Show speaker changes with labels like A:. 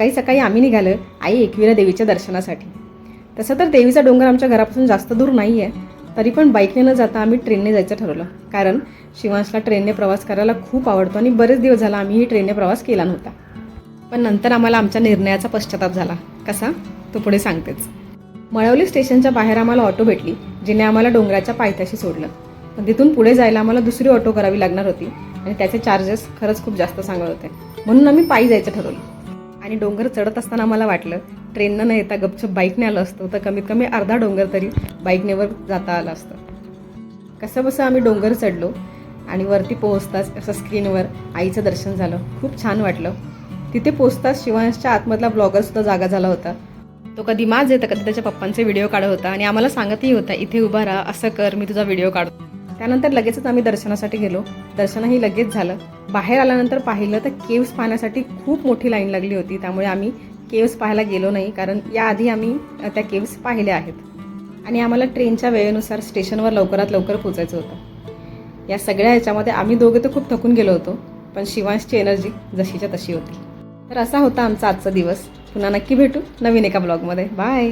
A: सकाळी सकाळी आम्ही निघालो आई एकविरा देवीच्या दर्शनासाठी. तसं तर देवीचा डोंगर आमच्या घरापासून जास्त दूर नाही आहे तरी पण बाईकने न जाता आम्ही ट्रेनने जायचं ठरवलं. कारण शिवांशला ट्रेनने प्रवास करायला खूप आवडतो आणि बरेच दिवस झाला आम्हीही ट्रेनने प्रवास केला नव्हता. पण नंतर आम्हाला आमच्या निर्णयाचा पश्चाताप झाला. कसा? तो पुढे सांगतेच. मळवली स्टेशनच्या बाहेर आम्हाला ऑटो भेटली जिने आम्हाला डोंगराच्या पायथ्याशी सोडलं. पण तिथून पुढे जायला आम्हाला दुसरी ऑटो करावी लागणार होती आणि त्याचे चार्जेस खरंच खूप जास्त सांगत होते. म्हणून आम्ही पायी जायचं ठरवलं. आणि डोंगर चढत असताना मला वाटलं ट्रेननं न येता गपचूप बाईकने आलं असतं तर कमीत कमी अर्धा डोंगर तरी बाईकनेवर जाता आलं असतं. कसं बसं आम्ही डोंगर चढलो आणि वरती पोहोचताच असं स्क्रीनवर आईचं दर्शन झालं. खूप छान वाटलं. तिथे पोचताच शिवांशच्या आतमधला ब्लॉगरसुद्धा जागा झाला होता. तो कधी माझ येतं कधी त्याच्या पप्पांचे व्हिडिओ काढत होता आणि आम्हाला सांगतही होता इथे उभा राहा असं कर मी तुझा व्हिडिओ काढतो. त्यानंतर लगेचच आम्ही दर्शनासाठी गेलो. दर्शनही लगेच झालं. बाहेर आल्यानंतर पाहिलं तर केव्स पाहण्यासाठी खूप मोठी लाईन लागली होती. त्यामुळे आम्ही केव्स पाहायला गेलो नाही कारण याआधी आम्ही त्या केव्स पाहिल्या आहेत. आणि आम्हाला ट्रेनच्या वेळेनुसार स्टेशनवर लवकरात लवकर पोचायचं होतं. या सगळ्या ह्याच्यामध्ये आम्ही दोघे तर खूप थकून गेलो होतो पण शिवांशची एनर्जी जशीच्या तशी होती. तर असा होता आमचा आजचा दिवस. पुन्हा नक्की भेटू नवीन एका ब्लॉगमध्ये. बाय!